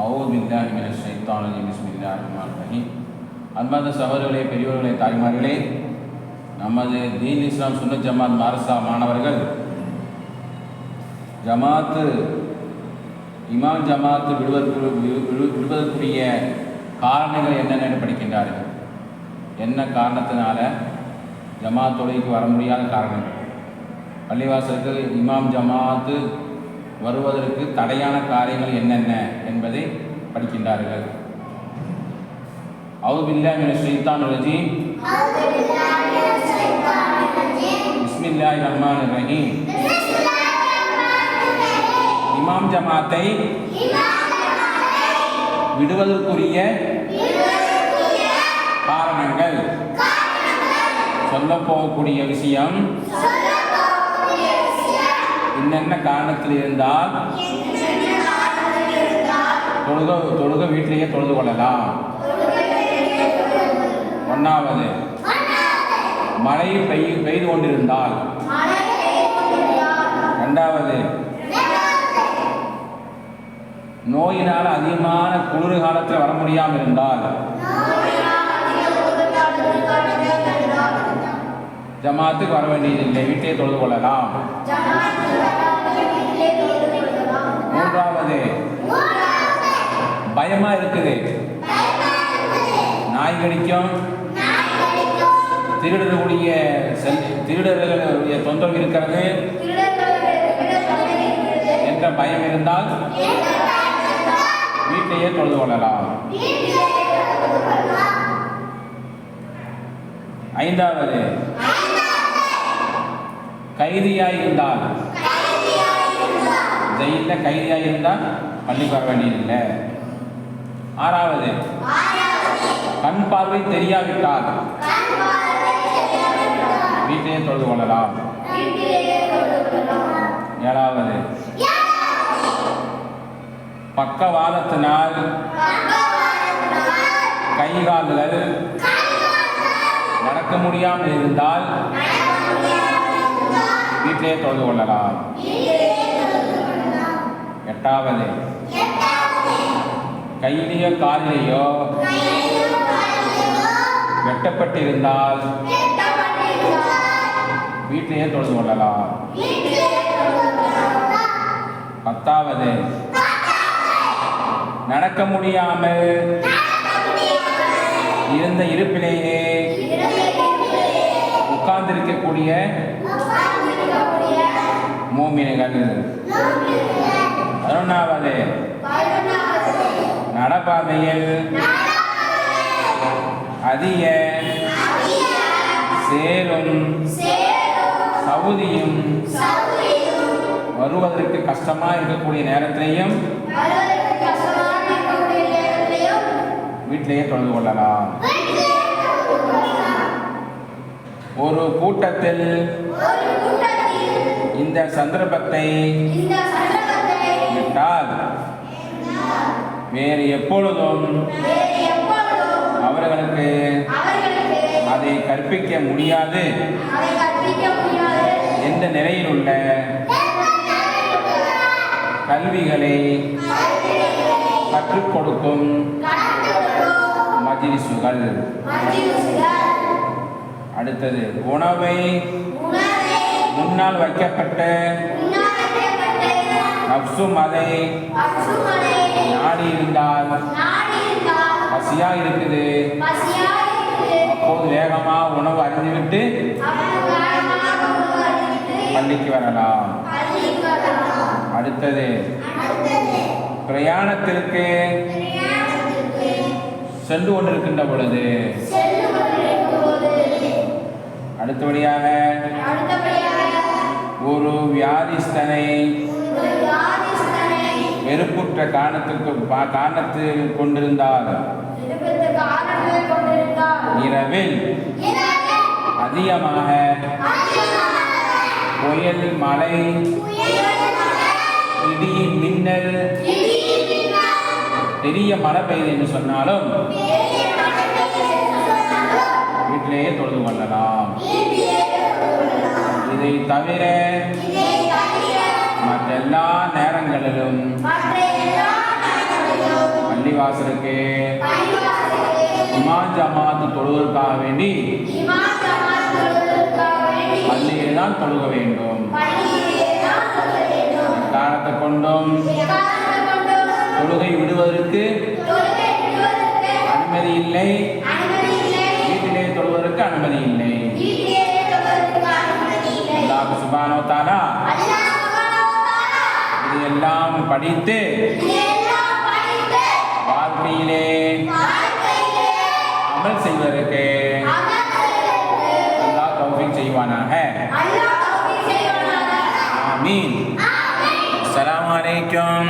அவுது பில்லாஹி மினஷ் ஷைத்தானிர் ரஜீம். பிஸ்மில்லாஹிர் ரஹ்மானிர் ரஹீம். அன்பார்ந்த சகோதரர்களே பெரியவர்களே தாய்மார்களே நமது தீன் இஸ்லாம் சுன்னத் ஜமாத் மாரசா மாணவர்கள் ஜமாத்து இமாம் ஜமாத்து விடுவதற்கு விடு- விடு- விடுவதற்குரிய காரணங்கள் என்னென்னு படிக்கின்றார்கள். என்ன காரணத்தினால ஜமாத் தொழுகைக்கு வர முடியாத காரணங்கள்? பள்ளிவாசலுக்கு இமாம் ஜமாத்து வருவதற்கு தடையான காரியங்கள் என்னென்ன என்பதை படிக்கின்றார்கள். அவுது பில்லா மின ஷைத்தான் ரஜீம். பிஸ்மில்லாஹிர் ரஹ்மானிர் ரஹீம். இமாம் ஜமாத்தை விடுவதற்குரிய காரணங்கள். சொல்ல போகக்கூடிய விஷயம். என்னென்ன காரணத்தில் இருந்தால் தொழுக தொழுக வீட்டிலேயே தொழுது கொள்ளலாம். ஒன்றாவது மழை பெய் பெய்து கொண்டிருந்தால். ரெண்டாவது நோயினால் அதிகமான குளிர் காலத்தில் வர முடியாமல் இருந்தால். ஜமாத்துக்கு வர வேண்டியதில்லை வீட்டிலே தொழுது கொள்ளலாம். பயமா இருக்குது. நாய் கடிக்கும். திருடர்களுடைய செல் திருடர்களுடைய தொந்தரவு இருக்கிறது. என்ற பயம் இருந்தால் வீட்டிலேயே தொழுது கொள்ளலாம். ஐந்தாவது கைதியாய் இருந்தால். ஜெயிலில் கைதியாய் இருந்தால் பள்ளி வர வேண்டியதில்லை. ஆறாவது. கண் பார்வை தெரியாவிட்டால் வீட்டிலேயே தொழுது கொள்ளலாம். ஏழாவது. பக்கவாதத்தினால் கை கால்கள் நடக்க முடியாமல் இருந்தால் வீட்டிலே தொழுது கொள்ளலாம். எட்டாவது. கையிலேயோ காலிலேயோ வெட்டப்பட்டிருந்தால் வீட்டிலேயே தொழுது கொள்ளலாம். பத்தாவது நடக்க முடியாமல் இருந்த இருப்பிலேயே உட்கார்ந்திருக்கக்கூடிய மூமினைகள். பதினொன்றாவது நடப்பாதையில் அதிக சேரும் சவுதியும் வருவதற்கு கஷ்டமா இருக்கக்கூடிய நேரத்திலையும் வீட்டிலேயே தொழுது கொள்ளலாம். ஒரு கூட்டத்தில் இந்த சந்தர்ப்பத்தை விட்டால் வேறு எப்பொழுதும் அவர்களுக்கு அதை கற்பிக்க முடியாது. எந்த நிலையில் உள்ள கல்விகளை கற்றுக் கொடுக்கும் மஜிலிசுகள். அடுத்தது உணவை முன்னால் வைக்கப்பட்ட நப்சும் அதை நாடி இருந்தால் பசியா இருக்குது அப்போது வேகமா உணவு அறிந்துவிட்டு பள்ளிக்கு வரலாம். அடுத்தது பிரயாணத்திற்கு சென்று கொண்டிருக்கின்ற பொழுது. அடுத்தபடியாக ஒரு வியாதிஸ்தனை வெறுப்புற்ற காரணத்திற்கு பா- காரணத்து கொண்டிருந்தால் இரவில் அதிகமாக புயல் மழை இடி மின்னல் பெரிய மழை பெய்யுது என்று சொன்னாலும் வீட்டிலேயே தொழுது கொள்ளலாம். இதை தவிர மற்ற எல்லா நேரங்களிலும் பள்ளிவாசலுக்கு இமா ஜமாத்து தொழுவதற்காக வேண்டி பள்ளியில் தான் தொழுக வேண்டும். காரணத்தை கொண்டும் தொழுகை விடுவதற்கு அனுமதி இல்லை. வீட்டிலே தொழுவதற்கு அனுமதி இல்லை. சுபானோ தாலா இதையெல்லாம் படித்து வாழ்க்கையிலே அமல் செய்வதற்கு அல்லாஹ் தௌஃபீக் செய்வானாக ஆமீன் அஸ்ஸலாமு அலைக்கும்